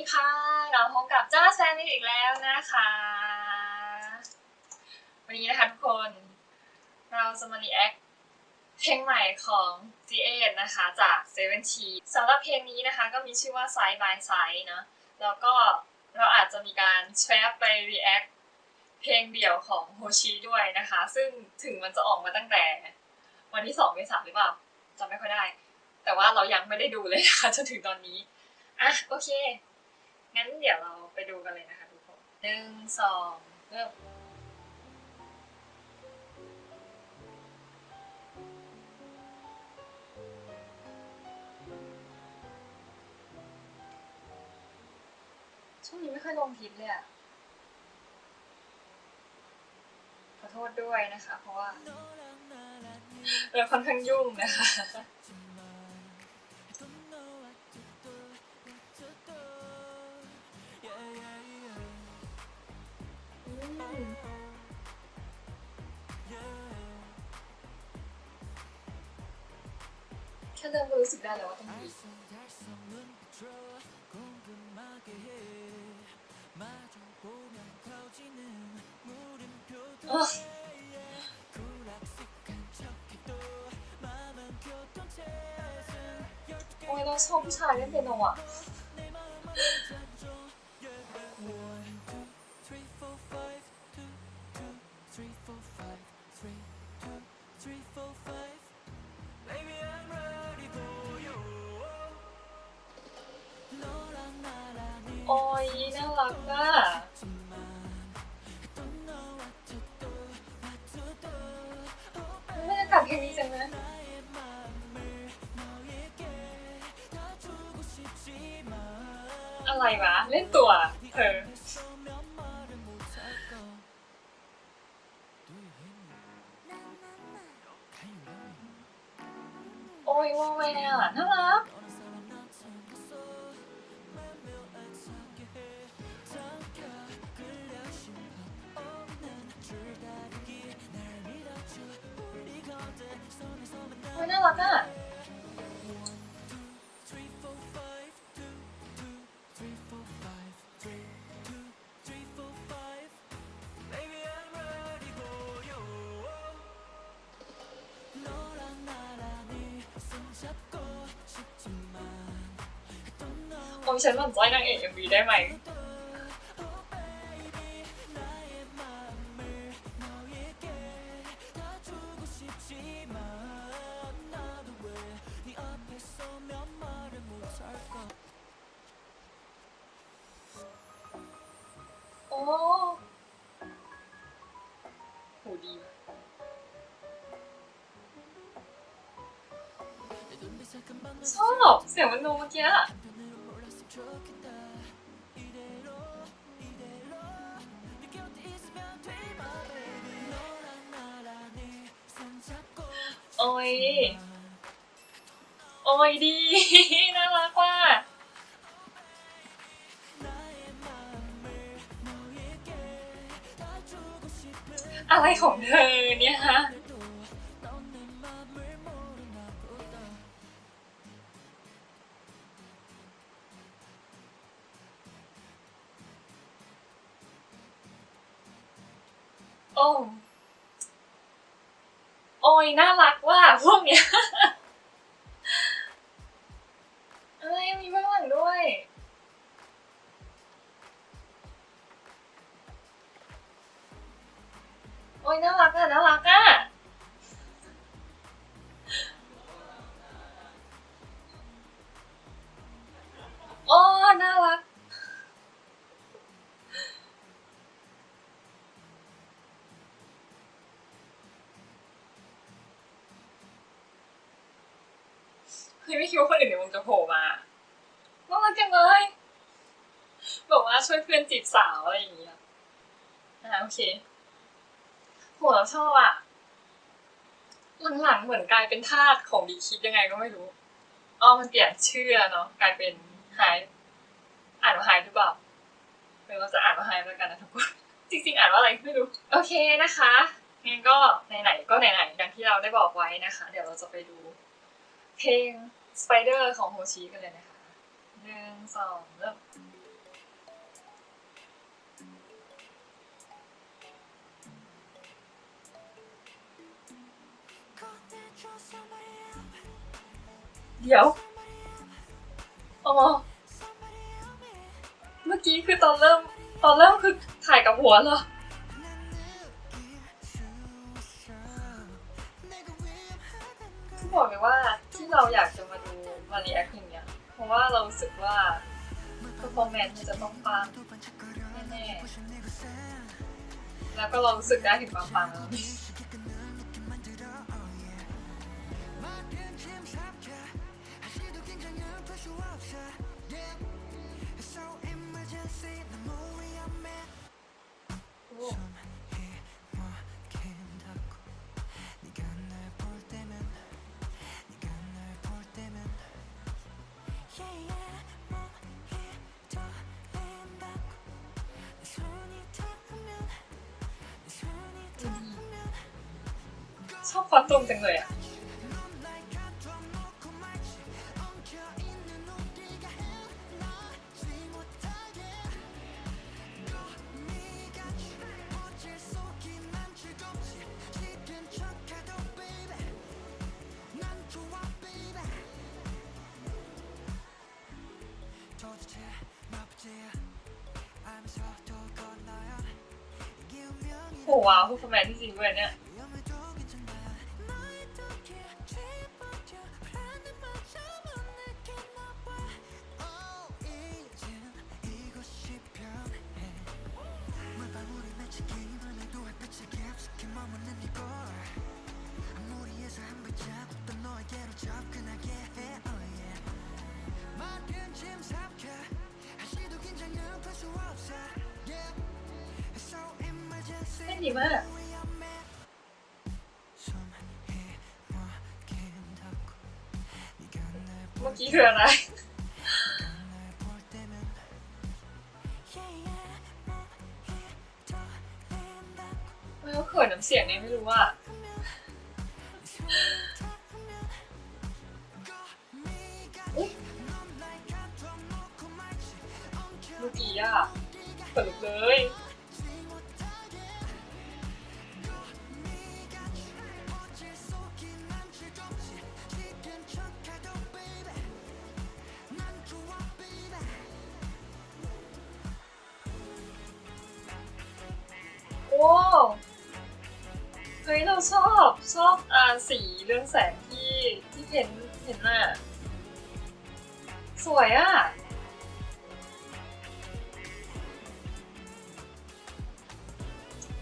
ดีค่ะ เราพบกับเจ้าแซนนี่อีกแล้วนะคะ วันนี้นะคะทุกคน เราจะมารีแอคเพลงใหม่ของ g 8นะคะจาก7 t สำหรับเพลงนี้นะคะก็มีชื่อว่า Side by Side เนะแล้วก็เราอาจจะมีการแชร์ไปรีแอคเพลงเดี่ยวของโฮชิด้วยนะคะ ซึ่งถึงมันจะออกมาตั้งแต่ วันที่2เมษายนหรือเปล่าจำไม่ค่อยได้ แต่ว่าเรายังไม่ได้ดูเลยนะคะจนถึงตอนนี้อะโอเค งั้นเดี๋ยวเราไปดูกันเลยนะคะทุกคนหนึ่งสองเริ่มช่วงนี้ไม่ค่อยลงคลิปเลยอะขอโทษด้วยนะคะ เพราะว่าเราค่อนข้างยุ่งนะคะ ค่เริ่มก็รู้สึกได้แล้วว่าต้องดีเอ้อโอ้ยเราชอบผู้ชายเล่นเปียโนอะ อยน่ารักอะบรรยากาศเพลงนี้จังเลยอะไรวะ เล่นตัวเธอโอ้ยว่าไงอะน่ารัก รักอะโอ้ยฉันหมั่นใจนางเอกเอ็มวีได้ไหม โหดีว่ะชอบเสียงมันโนเมื่อกี้อะโอ้ย โอ้ยดี น่ารัก อะไรของเธอเนี่ยฮะโอ้โอ้ยน่ารักว่ะพวกเนี้ย น่ารักอะน่ารักอะโอ้น่ารักเฮ้ยไม่คิดว่าคนอื่นในวงจะโผล่มาน่ารักจังเลยบอกว่าช่วยเพื่อนจีบสาวอะไรอย่างเงี้ยอ่าโอเค โหเราชอบอะหลังๆเหมือนกลายเป็นทาสของบีคิดยังไงก็ไม่รู้อ๋อมันเปลี่ยนชื่อเนาะกลายเป็นไฮอ่านว่าไฮหรือเปล่าเดี๋ยวเราจะอ่านว่าไฮแล้วกันนะทุกคนจริงๆอ่านว่าอะไรไม่รู้ โอเคนะคะงั้นก็ไหนๆก็ไหนๆอย่างที่เราได้บอกไว้นะคะ เดี๋ยวเราจะไปดู เพลง Spider ของโฮชิกันเลยนะคะหนึ่งสองเริ่ม เดี๋ยวอ๋อเมื่อกี้คือตอนเริ่ม ตอนเริ่มคือถ่ายกับหัวเหรอ ที่บอกเลยว่าที่เราอยากจะมาดูมารีแอคอย่างเงี้ย เพราะว่าเรารู้สึกว่า performance มันจะต้องปังแน่ๆแล้วก็เรารู้สึกได้ถึงความปังแล้ว 첫 봤던 된 거야. โอ้ชอบคอสตูมจังเลยอะโหว้าวคือแมนที่จริงด้วยเนี่ย เล่นดีมากเมื่อกี้คืออะไรไม่เขาเขินน้ำเสียงไงไม่รู้ว่าเมื่อกี้อะขนลุกเลย เฮ้ยเราชอบชอบอ่าสีเรื่องแสงที่ที่เห็นเห็นน่ะสวยอะ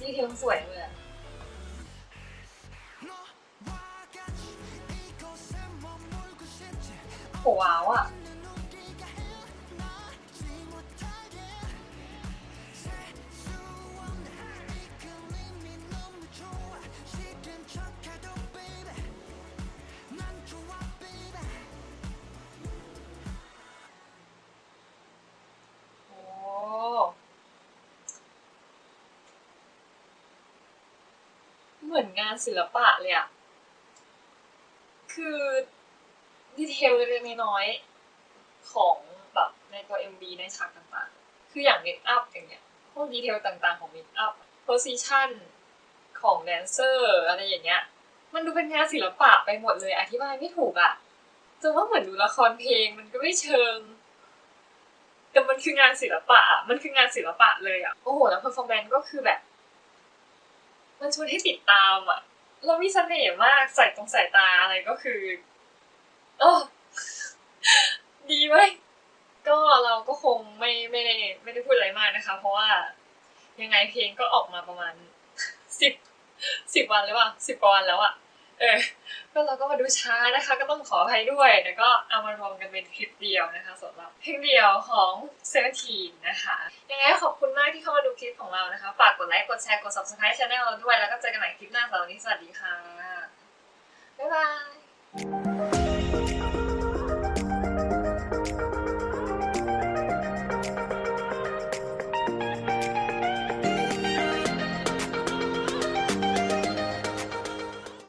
ดีเทลสวยเลยอะโหว้าวอะ มือนงานศิลปะเลยอะคือดีเทลเล็กน้อยของแบบในตัว MV ในฉากต่างๆ คืออย่างเมคอัพอย่างเงี้ย พวกดีเทลต่างๆของเมคอัพโพสิชันของแดนเซอร์อะไรอย่างเงี้ย มันดูเป็นงานศิลปะไปหมดเลยอธิบายไม่ถูกอะจะว่าเหมือนดูละครเพลงมันก็ไม่เชิง แต่มันคืองานศิลปะอะมันคืองานศิลปะเลยอะโอ้โห แล้วเพอร์ฟอร์แมนซ์ก็คือแบบ มันชวนให้ติดตามอะ เรามีเสน่ห์มากใส่ตรงสายตาอะไรก็คือโอ้ดีไหมก็เราก็คงไม่ไม่ได้ไม่ได้พูดอะไรมากนะคะ เพราะว่ายังไงเพลงก็ออกมาประมาณสิบสิบวันหรือเปล่าสิบกว่าวันแล้วอะเออ ก็เราก็มาดูช้านะคะ ก็ต้องขออภัยด้วย แต่ก็เอามารวมกันเป็นคลิปเดียวนะคะสำหรับเพลงเดียวของเซอร์ทีนนะคะยังไงขอบคุณมากที่เข้ามาดูคลิปของเรานะคะฝากกดไลค์กดแชร์กด subscribe channel เราด้วยแล้วก็เจอกันใหม่คลิปหน้าสำหรับวันนี้สวัสดีค่ะบ๊ายบาย